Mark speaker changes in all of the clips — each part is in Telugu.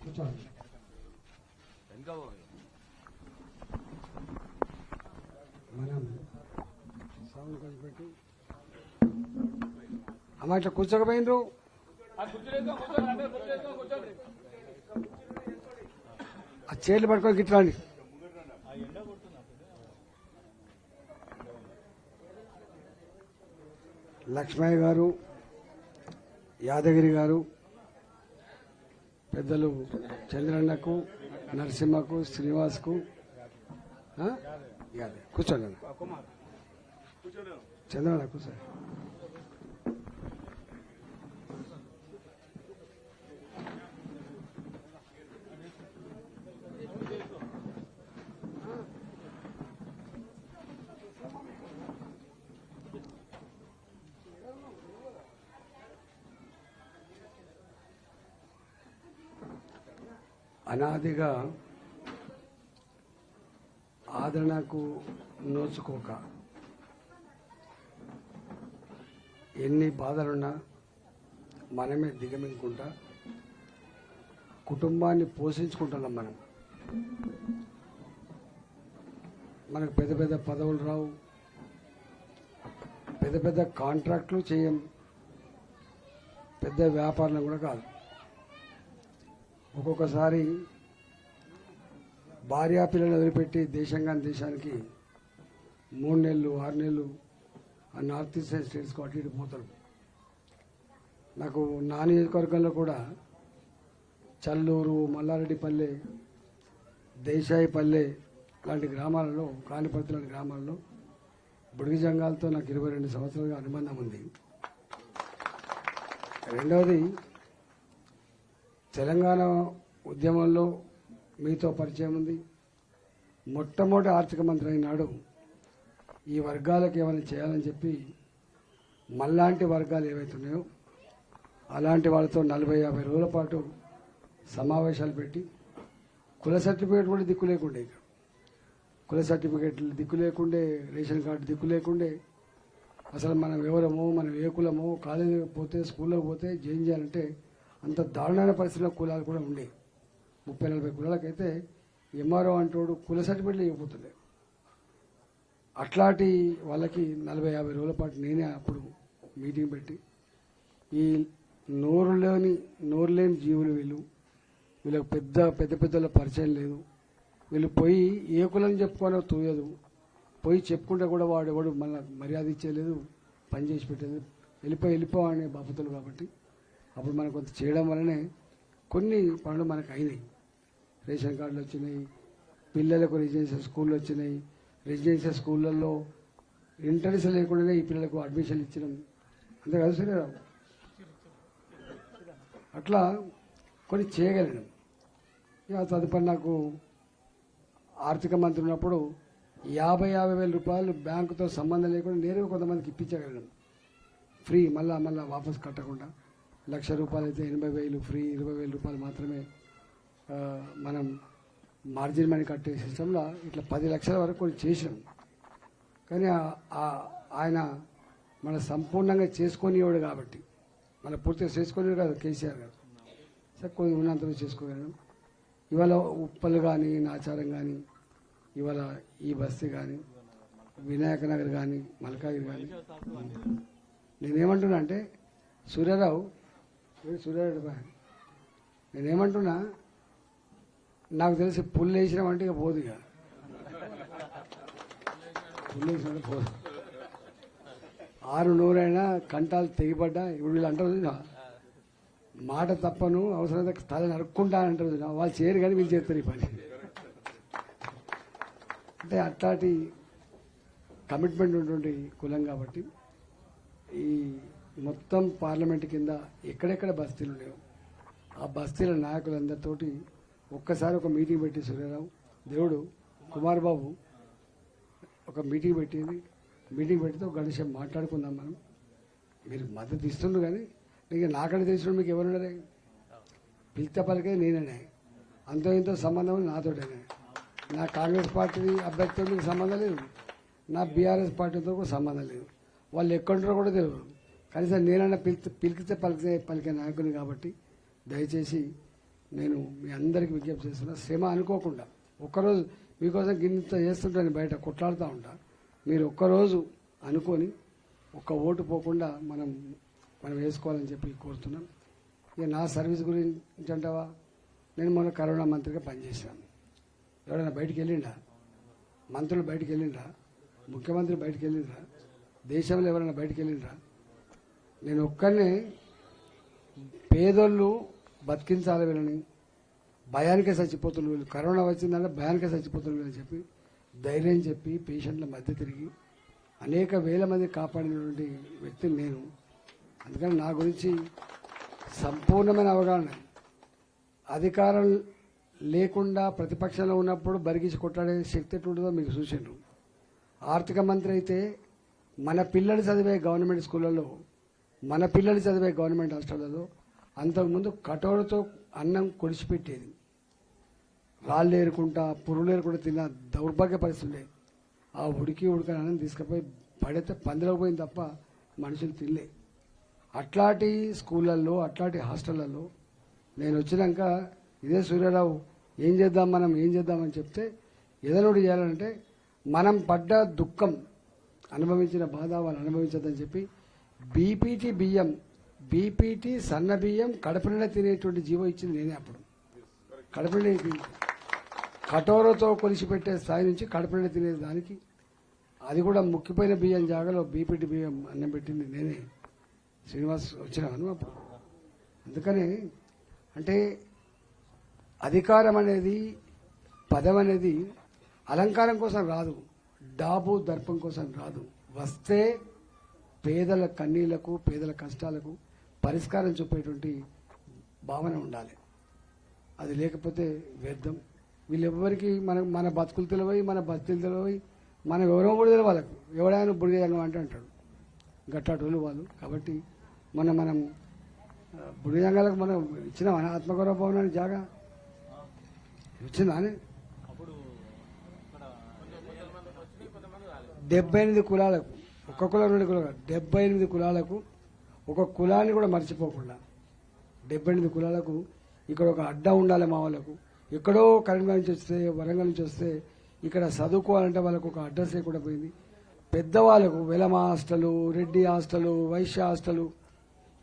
Speaker 1: కూర్చోండి మనం అమ్మ ఇట్లా కూర్చోకపోయినరు ఆ చైర్లు పట్టుకొని గిట్లండి. లక్ష్మయ్య గారు యాదగిరి గారు పెద్దలు చంద్రన్నకు నరసింహకు శ్రీనివాస్కు కూర్చోండి. చంద్రన్న కూర్చోండి. అనాదిగా ఆదరణకు నోచుకోక. ఎన్ని బాధలున్నా మనమే దిగమింగుకుంటా కుటుంబాన్ని పోషించుకుంటున్నాం మనం. మనకు పెద్ద పెద్ద పదవులు రావు పెద్ద పెద్ద కాంట్రాక్ట్లు చేయం పెద్ద వ్యాపారం కూడా కాదు. ఒక్కొక్కసారి భార్యా పిల్లలు వదిలిపెట్టి దేశంగా దేశానికి మూడు నెలలు ఆరు నెలలు ఆ నార్త్ ఈస్టర్న్ స్టేట్స్కి అటు ఇటు పోతారు. నాకు నా నియోజకవర్గంలో కూడా చల్లూరు మల్లారెడ్డిపల్లె దేశాయిపల్లె లాంటి గ్రామాలలో కాణిపర్తి లాంటి గ్రామాల్లో బుడిగి జంగాలతో నాకు ఇరవై రెండు సంవత్సరాలుగా అనుబంధం ఉంది. రెండవది తెలంగాణ ఉద్యమంలో మీతో పరిచయం ఉంది. మొట్టమొదటి ఆర్థిక మంత్రి అయినాడు. ఈ వర్గాలకు ఏమైనా చేయాలని చెప్పి మళ్ళాంటి వర్గాలు ఏవైతున్నాయో అలాంటి వాళ్ళతో నలభై యాభై రోజుల పాటు సమావేశాలు పెట్టి కుల సర్టిఫికేట్ కూడా దిక్కు లేకుండే కుల సర్టిఫికేట్లు దిక్కు లేకుండే రేషన్ కార్డు దిక్కు లేకుండే. అసలు మనం ఎవరమో మనం ఏ కులమో కాలేజీకి పోతే స్కూల్లోకి పోతే జాయిన్ చేయాలంటే అంత దారుణమైన పరిస్థితుల్లో కులాలు కూడా ఉండే. ముప్పై నలభై కులాలకైతే ఎంఆర్ఓ అంటోడు కుల సర్టిఫికెట్లు ఇవ్వబోతుండే. అట్లాంటి వాళ్ళకి నలభై యాభై రోజుల పాటు నేనే అప్పుడు మీటింగ్ పెట్టి ఈ నోరులోని నోరు లేని జీవులు వీళ్ళు వీళ్ళకి పెద్ద పెద్ద పెద్దల పరిచయం లేదు. వీళ్ళు పోయి ఏ కులం చెప్పుకోనో తోయదు పోయి చెప్పుకుంటే కూడా వాడు ఎవడు మళ్ళీ మర్యాద ఇచ్చేయలేదు పని చేసి పెట్టలేదు వెళ్ళిపోయి వెళ్ళిపో అనే బాపతులు కాబట్టి అప్పుడు మనం కొంత చేయడం వల్లనే కొన్ని పనులు మనకు అయినాయి. రేషన్ కార్డులు వచ్చినాయి పిల్లలకు రెసిడెన్షియల్ స్కూళ్ళు వచ్చినాయి. రెసిడెన్షియల్ స్కూళ్ళల్లో ఇంట్రెస్ట్ లేకుండానే ఈ పిల్లలకు అడ్మిషన్ ఇచ్చినాం. అంతే కదా సరేరావు అట్లా కొన్ని చేయగలను ఇక తదుపరి నాకు ఆర్థిక మంత్రి ఉన్నప్పుడు యాభై యాభై వేల రూపాయలు బ్యాంకుతో సంబంధం లేకుండా నేరుగా కొంతమందికి ఇప్పించగలను ఫ్రీ మళ్ళా మళ్ళీ వాపస్ కట్టకుండా. లక్ష రూపాయలు అయితే ఎనభై వేలు ఫ్రీ ఇరవై వేల రూపాయలు మాత్రమే మనం మార్జిన్ మనీ కట్టే సిస్టంలో ఇట్లా పది లక్షల వరకు కొన్ని చేసాం కానీ ఆయన మన సంపూర్ణంగా చేసుకునేవాడు కాబట్టి మన పూర్తిగా చేసుకునేవాడు కాదు కేసీఆర్ గారు. సరే కొన్ని ఉన్నంతలో చేసుకోగలను ఇవాళ ఉప్పలు కానీ నాచారం కానీ ఇవాళ ఈ బస్తీ కానీ వినాయక నగర్ కానీ మల్కాగిరి కానీ నేనేమంటున్నా అంటే సూర్యారావు సూర్యారెడ్డి సూర్యారావు నేనేమంటున్నా నాకు తెలిసి పుల్లు వేసినామంటే ఇక పోదు ఇక. పుల్లు వేసినట్టు పోదు. ఆరు నూరైనా కంటాలు తెగిపడ్డా ఇప్పుడు వీళ్ళు అంటారు మాట తప్పను అవసరమైతే తల నరుక్కుంటా అంటారు వాళ్ళు చేయరు కానీ వీళ్ళు చేస్తారు ఈ పని. అంటే అట్లాంటి కమిట్మెంట్ ఉన్నటువంటి కులం కాబట్టి ఈ మొత్తం పార్లమెంట్ కింద ఎక్కడెక్కడ బస్తీలు లేవు. ఆ బస్తీల నాయకులందరితోటి ఒక్కసారి ఒక మీటింగ్ పెట్టి సూర్యారావు దేవుడు కుమార్ బాబు ఒక మీటింగ్ పెట్టింది. మీటింగ్ పెడితే ఒక మాట్లాడుకుందాం మనం. మీరు మద్దతు ఇస్తుండ్రు కానీ ఇక నాకంటే తెలిసిన మీకు ఎవరున్నారే? పిలిత పలికే నేననే. అంతో ఇంతో సంబంధం నాతోటేనే. నా కాంగ్రెస్ పార్టీ అభ్యర్థితో మీకు సంబంధం లేదు. నా బీఆర్ఎస్ పార్టీతో కూడా సంబంధం లేదు. వాళ్ళు ఎక్కడుంటారో కూడా తెలియదు. కనీసం నేనన్నా పిలిచి పిలికితే పలికితే పలికే నాయకుని కాబట్టి దయచేసి నేను మీ అందరికీ విజ్ఞప్తి చేస్తున్నా. శ్రమ అనుకోకుండా ఒక్కరోజు మీకోసం గిన్నెంత చేస్తుంటాను బయట కొట్లాడుతూ ఉంటా. మీరు ఒక్కరోజు అనుకొని ఒక్క ఓటు పోకుండా మనం మనం వేసుకోవాలని చెప్పి కోరుతున్నాం. ఇక నా సర్వీస్ గురించి అంటావా? నేను మొన్న కరోనా మంత్రిగా పనిచేశాను. ఎవరైనా బయటికి వెళ్ళిండా? మంత్రులు బయటికి వెళ్ళిండ్రా? ముఖ్యమంత్రి బయటికి వెళ్ళిండ్రా? దేశంలో ఎవరైనా బయటికి వెళ్ళిండ్రా? నేను ఒక్కనే పేదోళ్ళు బతికించాలి వీళ్ళని. భయానికే చచ్చిపోతున్నారు వీళ్ళు. కరోనా వచ్చిందంటే భయానికే చచ్చిపోతున్నారు వీళ్ళని చెప్పి ధైర్యం చెప్పి పేషెంట్ల మధ్య తిరిగి అనేక వేల మంది కాపాడినటువంటి వ్యక్తి నేను. అందుకని నా గురించి సంపూర్ణమైన అవగాహన. అధికారం లేకుండా ప్రతిపక్షంలో ఉన్నప్పుడు బరిగించి కొట్లాడే శక్తి ఎట్లుంటుందో మీకు చూసిండ్రు. ఆర్థిక మంత్రి అయితే మన పిల్లలు చదివే గవర్నమెంట్ స్కూళ్ళలో మన పిల్లలు చదివే గవర్నమెంట్ హాస్టళ్ళలో అంతకుముందు కటోరతో అన్నం కొడిచిపెట్టేది రాళ్ళు ఏరుకుంటా పురుగులు ఏరుకుంటా తిన్న దౌర్భాగ్య పరిస్థితులే ఆ ఉడికి ఉడకని అన్నం తీసుకుపోయి పడితే పందిలోకి పోయింది తప్ప మనుషులు తినలే. అట్లాంటి స్కూళ్ళల్లో అట్లాంటి హాస్టళ్ళలో నేను వచ్చినాక ఇదే సూర్యారావు ఏం చేద్దాం మనం ఏం చేద్దామని చెప్తే ఏదైనా చేయాలంటే మనం పడ్డ దుఃఖం అనుభవించిన బాధ వాళ్ళు అనుభవించద్దని చెప్పి బీపీటీ బియ్యం బీపీటీ సన్న బియ్యం కడుపు తినేటువంటి జీవో ఇచ్చింది నేనే అప్పుడు. కడుపు కటోరతో కొలిసి పెట్టే స్థాయి నుంచి కడుపు నిండా తినే దానికి అది కూడా ముక్కిపోయిన బియ్యం జాగాలో బీపీటీ బియ్యం అన్నం పెట్టింది నేనే. శ్రీనివాస్ వచ్చినాను అప్పుడు. అందుకని అంటే అధికారం అనేది పదం అనేది అలంకారం కోసం రాదు. డాబు దర్పం కోసం రాదు. వస్తే పేదల కన్నీళ్ళకు పేదల కష్టాలకు పరిష్కారం చూపేటువంటి భావన ఉండాలి. అది లేకపోతే వ్యర్థం. వీళ్ళెవ్వరికి మన మన బతుకులు తెలివై మన బతుకులు తెలివై మన ఎవరో కూడా తెలియదు వాళ్ళకు ఎవడైనా బుడిగంగం అంటే అంటాడు. గట్టాటోళ్ళు వాళ్ళు. కాబట్టి మొన్న మనం ఆ, బుడిగంగాలకు మనం ఇచ్చిన ఆత్మగౌరవ భవనానికి జాగా? ఇచ్చిందా డెబ్బై ఎనిమిది కులాలకు. ఒక్క కులం రెండు కులం డెబ్బై ఎనిమిది కులాలకు ఒక కులాన్ని కూడా మర్చిపోకుండా డెబ్బై ఎనిమిది కులాలకు ఇక్కడ ఒక అడ్డా ఉండాలి మా వాళ్ళకు. ఎక్కడో కరీంనగర్ నుంచి వస్తే వరంగల్ నుంచి వస్తే ఇక్కడ చదువుకోవాలంటే వాళ్ళకు ఒక అడ్రస్ లేకుండా పోయింది. పెద్దవాళ్ళకు Velama hostel Reddy hostel Vaishya hostel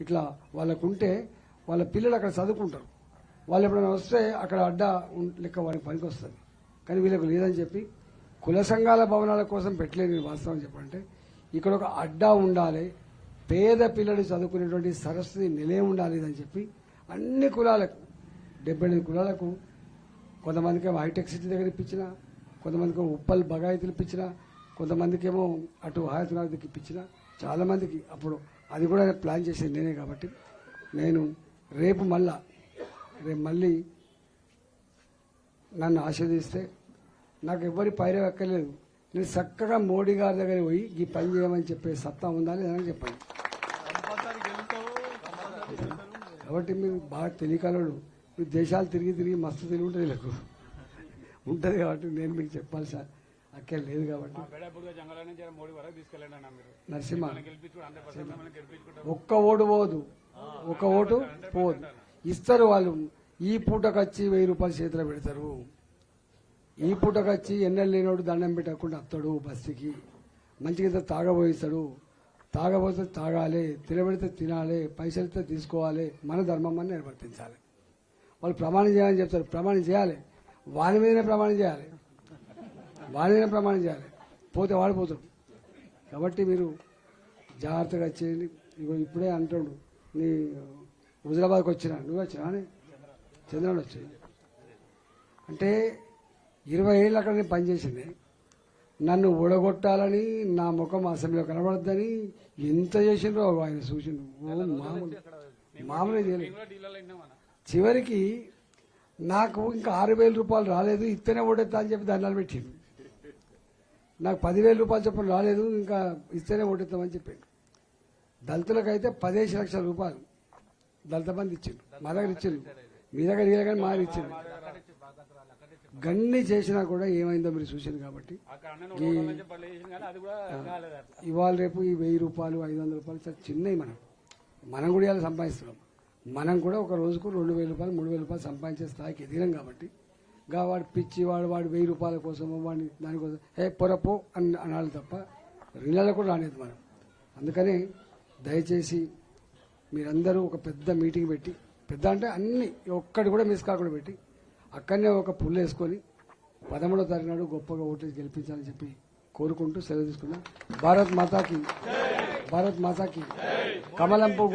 Speaker 1: ఇట్లా వాళ్ళకు ఉంటే వాళ్ళ పిల్లలు అక్కడ చదువుకుంటారు. వాళ్ళు ఎప్పుడైనా వస్తే అక్కడ అడ్డా ఉం- లెక్క వాళ్ళకి పనికి వస్తుంది కానీ వీళ్ళకు లేదని చెప్పి కుల సంఘాల భవనాల కోసం పెట్టలేదు వాస్తవం చెప్పంటే ఇక్కడ ఒక అడ్డా ఉండాలి. పేద పిల్లలు చదువుకునేటువంటి సరస్వతి నిలయం ఉండాలి అని చెప్పి అన్ని కులాలకు డెబ్బై ఎనిమిది కులాలకు కొంతమందికి ఏమో హైటెక్ సిటీ దగ్గర ఇప్పించిన కొంతమందికి ఉప్పల్ బగాయతులు ఇప్పించిన కొంతమందికి ఏమో అటు హాయత్నాథ్కి ఇప్పించిన చాలా మందికి అప్పుడు అది కూడా ప్లాన్ చేసేది నేనే కాబట్టి నేను రేపు మళ్ళా రేపు మళ్ళీ నన్ను ఆశీర్దిస్తే నాకు ఎవ్వరి పైరే ఎక్కలేదు. నేను చక్కగా మోడీ గారి దగ్గర పోయి ఈ పని చేయమని చెప్పే సత్తా ఉందా లేదని చెప్పండి. కాబట్టి మీరు బాగా తెలియకలడు. మీరు దేశాలు తిరిగి తిరిగి మస్తు తెలివి ఉంటుంది వీళ్ళకు. ఉంటుంది కాబట్టి నేను మీకు చెప్పాలి సార్. అక్కడ లేదు కాబట్టి. నరసింహ. ఒక్క ఓటు పోదు. ఒక ఓటు పోదు. ఇస్తారు వాళ్ళు. ఈ పూటకు వచ్చి వెయ్యి రూపాయలు చేతిలో పెడతారు. ఈ పూటకు వచ్చి ఎన్నెలు లేనోడు దండం పెట్టకుండా వస్తాడు బస్సుకి మంచిగా తాగబోయిస్తాడు. తాగబోతే తాగాలి తినబెడితే తినాలి పైసలతో తీసుకోవాలి మన ధర్మం అని నిర్వర్తించాలి. వాళ్ళు ప్రమాణం చేయాలని చెప్తారు. ప్రమాణం చేయాలి. వాని మీదనే ప్రమాణం చేయాలి. వాని మీదనే ప్రమాణం చేయాలి. పోతే వాడిపోతాడు కాబట్టి మీరు జాగ్రత్తగా చేయండి. ఇగో ఇప్పుడే అంటాడు నీ హుజరాబాద్కి వచ్చినా. నువ్వు వచ్చినా అని? చంద్రబాబు వచ్చాయి అంటే ఇరవై ఏళ్ళు అక్కడ నేను పనిచేసింది నన్ను ఊడగొట్టాలని నా ముఖం అసెంబ్లీలో కనబడద్దని ఎంత చేసిండ్రో ఆయన ఓ మామూలు మామూలు చేయలేదు. చివరికి నాకు ఇంకా ఆరు వేల రూపాయలు రాలేదు ఇస్తేనే ఓటేస్తా అని చెప్పి దండాలు పెట్టిండు. నాకు పదివేల రూపాయలు చొప్పున రాలేదు ఇంకా ఇస్తేనే ఓటేస్తామని చెప్పాడు. దళితులకైతే పదిహేను లక్షల రూపాయలు దళిత బంధు ఇచ్చిండు. మా దగ్గర ఇచ్చిండు. మీ దగ్గర ఇయ్యాలి కానీ మాది ఇచ్చింది గన్ని చేసినా కూడా ఏమైందో మీరు చూసింది కాబట్టి ఇవాళ రేపు ఈ వెయ్యి రూపాయలు ఐదు వందల రూపాయలు చాలా చిన్నవి మనం. మనం కూడా ఇలా సంపాదిస్తున్నాం. మనం కూడా ఒక రోజుకు రెండు వేల రూపాయలు మూడు వేల రూపాయలు సంపాదించే స్థాయికి ఎదిగినాం కాబట్టి. గా వాడు పిచ్చి వాడు వాడు వెయ్యి రూపాయల కోసమో వాడిని దానికోసం ఏ పొరపో అని అనాలి తప్ప రిళ్ళలో కూడా రాలేదు మనం. అందుకని దయచేసి మీరందరూ ఒక పెద్ద మీటింగ్ పెట్టి పెద్ద అంటే అన్ని ఒక్కటి కూడా మిస్ కాకుండా పెట్టి అక్కడనే ఒక పుల్లు వేసుకొని పదమూడో తారీఖు నాడు గొప్పగా ఓటేసి గెలిపించాలని చెప్పి కోరుకుంటూ సెలవు తీసుకున్నా. భారత్ మాతాకి భారత్ మాతాకి కమలం పువ్వు